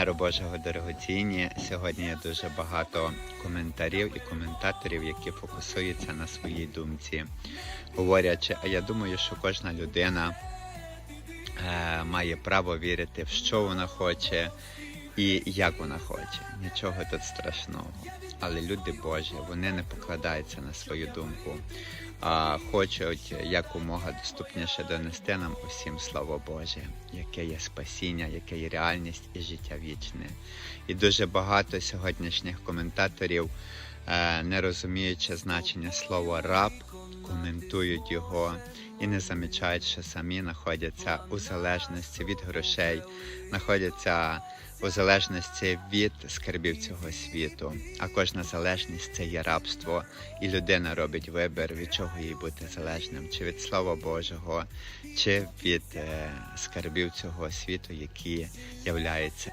Миру Божого. Сьогодні є дуже багато коментарів і коментаторів, які фокусуються на своїй думці, говорячи, а я думаю, що кожна людина е, має право вірити в що вона хоче і як вона хоче. Нічого тут страшного. Але люди Божі, вони не покладаються на свою думку, а хочуть якомога доступніше донести нам усім Слово Боже, яке є спасіння, яке є реальність і життя вічне. І дуже багато сьогоднішніх коментаторів, е, не розуміючи значення слова раб, коментують його і не замічають, що самі знаходяться у залежності від грошей, знаходяться у залежності від скарбів цього світу. А кожна залежність це є рабство, і людина робить вибір, від чого їй бути залежним, чи від Слова Божого, чи від е, скарбів цього світу, які являються